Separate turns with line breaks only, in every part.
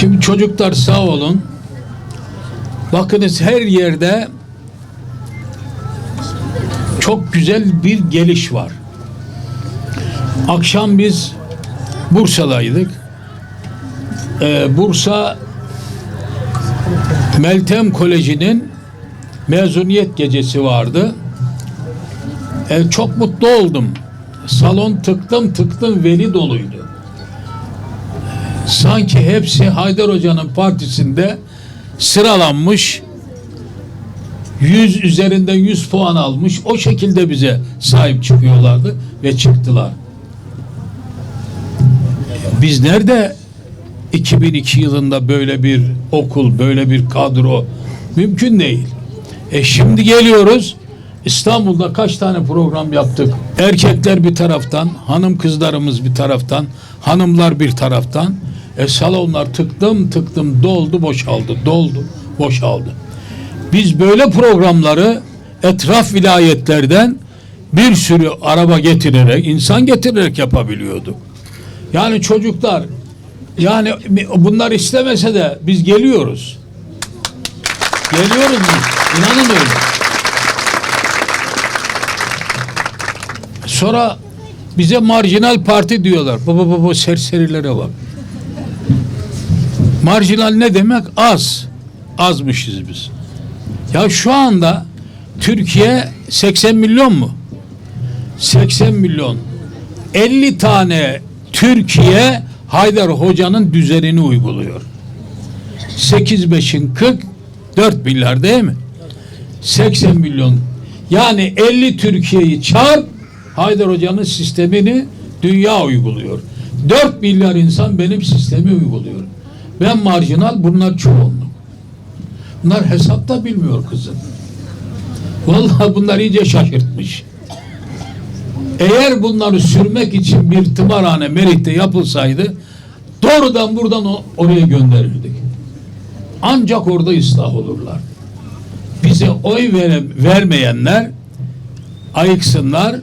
Şimdi çocuklar sağ olun. Bakınız her yerde çok güzel bir geliş var. Akşam biz Bursa'daydık. Ee, Bursa Meltem Koleji'nin mezuniyet gecesi vardı. Ee, çok mutlu oldum. Salon tıktım tıktım veli doluydu. Sanki hepsi Haydar Hoca'nın partisinde sıralanmış 100 üzerinden 100 puan almış. O şekilde bize sahip çıkıyorlardı ve çıktılar. Biz nerede 2002 yılında böyle bir okul, böyle bir kadro mümkün değil. E şimdi geliyoruz. İstanbul'da kaç tane program yaptık? Erkekler bir taraftan, hanım kızlarımız bir taraftan, hanımlar bir taraftan. E salonlar tıktım tıktım doldu boşaldı, doldu boşaldı. Biz böyle programları etraf vilayetlerden bir sürü araba getirerek, insan getirerek yapabiliyorduk. Yani çocuklar yani bunlar istemese de biz geliyoruz. Geliyoruz biz. İnanın öyle. Sonra bize marjinal parti diyorlar. Baba baba serserilere bak. Marjinal ne demek? Az. Azmışız biz. Ya şu anda Türkiye 80 milyon mu? 80 milyon. 50 tane Türkiye Haydar Hoca'nın düzenini uyguluyor. 8 5'in 40 4 milyar değil mi? 80 milyon. Yani 50 Türkiye'yi çarp Haydar Hoca'nın sistemini dünya uyguluyor. 4 milyar insan benim sistemi uyguluyor. Ben marjinal bunlar çoğunluk. Bunlar hesapta bilmiyor kızım. Vallahi bunlar iyice şaşırtmış. Eğer bunları sürmek için bir tımarhane Merih'te yapılsaydı doğrudan buradan oraya gönderirdik. Ancak orada ıslah olurlar. Bize oy vere, vermeyenler ayıksınlar,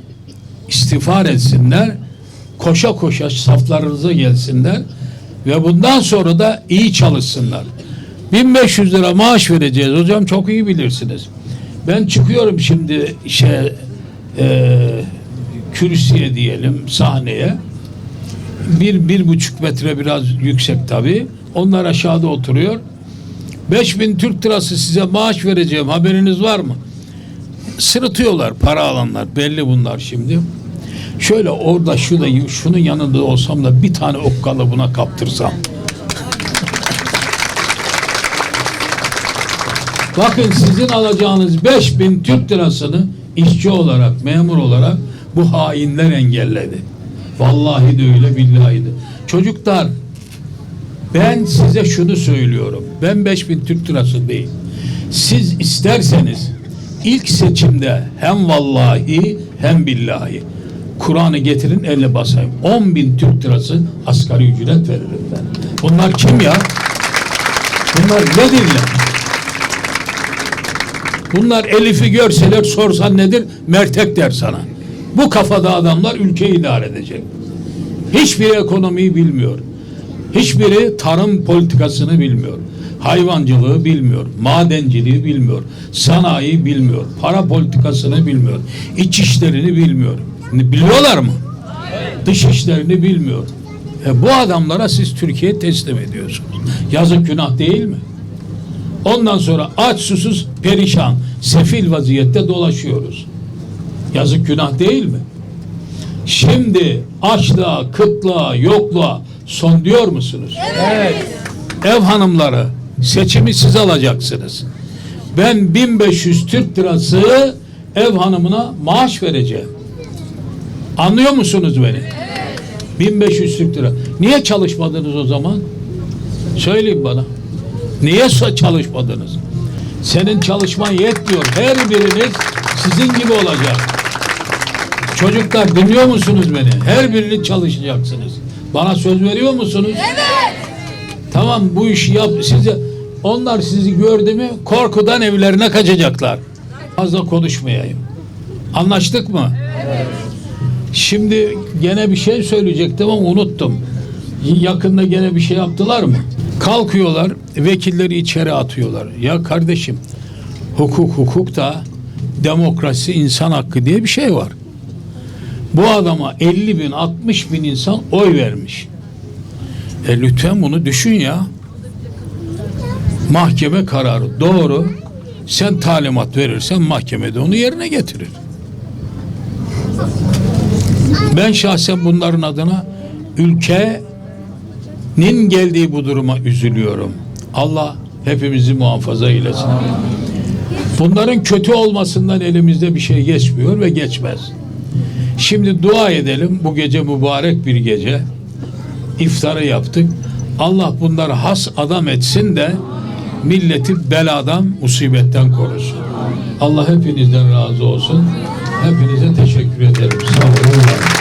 istiğfar etsinler, koşa koşa saflarınıza gelsinler ve bundan sonra da iyi çalışsınlar. 1500 lira maaş vereceğiz hocam çok iyi bilirsiniz. Ben çıkıyorum şimdi şey e, kürsüye diyelim sahneye. Bir, bir buçuk metre biraz yüksek tabi. Onlar aşağıda oturuyor. 5000 Türk lirası size maaş vereceğim haberiniz var mı? Sırıtıyorlar para alanlar belli bunlar şimdi. Şöyle orada şurada şunun yanında olsam da bir tane okkalı buna kaptırsam. Bakın sizin alacağınız 5000 Türk lirasını işçi olarak, memur olarak bu hainler engelledi. Vallahi de öyle billahi de. Çocuklar ben size şunu söylüyorum. Ben 5000 Türk lirası değil. Siz isterseniz ilk seçimde hem vallahi hem billahi Kur'an'ı getirin elle basayım. 10 bin Türk lirası asgari ücret veririm ben. Bunlar kim ya? Bunlar nedirler? Bunlar Elif'i görseler sorsan nedir? Mertek der sana. Bu kafada adamlar ülkeyi idare edecek. Hiçbir ekonomiyi bilmiyor. Hiçbiri tarım politikasını bilmiyor. Hayvancılığı bilmiyor. Madenciliği bilmiyor. Sanayi bilmiyor. Para politikasını bilmiyor. İç işlerini bilmiyor. Biliyorlar mı? Dış işlerini bilmiyor. E bu adamlara siz Türkiye teslim ediyorsunuz. Yazık günah değil mi? Ondan sonra aç susuz perişan, sefil vaziyette dolaşıyoruz. Yazık günah değil mi? Şimdi açlığa, kıtlığa, yokluğa son diyor musunuz? Evet. Ev hanımları seçimi siz alacaksınız. Ben 1500 Türk lirası ev hanımına maaş vereceğim. Anlıyor musunuz beni? 1500 Türk lira. Niye çalışmadınız o zaman? Söyleyin bana. Niye çalışmadınız? Senin çalışman yetmiyor. Her biriniz sizin gibi olacak. Çocuklar dinliyor musunuz beni? Her biriniz çalışacaksınız. Bana söz veriyor musunuz? Evet. Tamam bu işi yap. Size onlar sizi gördü mü korkudan evlerine kaçacaklar. Fazla konuşmayayım. Anlaştık mı? Evet. Şimdi gene bir şey söyleyecektim ama unuttum. Yakında gene bir şey yaptılar mı? Kalkıyorlar, vekilleri içeri atıyorlar. Ya kardeşim, hukuk hukuk da demokrasi insan hakkı diye bir şey var. Bu adama 50 bin 60 bin insan oy vermiş. E lütfen bunu düşün ya. Mahkeme kararı doğru. Sen talimat verirsen mahkemede onu yerine getirir. Ben şahsen bunların adına ülkenin geldiği bu duruma üzülüyorum. Allah hepimizi muhafaza eylesin. Bunların kötü olmasından elimizde bir şey geçmiyor ve geçmez. Şimdi dua edelim. Bu gece mübarek bir gece. İftarı yaptık. Allah bunları has adam etsin de milleti beladan, musibetten korusun. Allah hepinizden razı olsun. Hepinize teşekkür ederim. Sağ olun. Amen.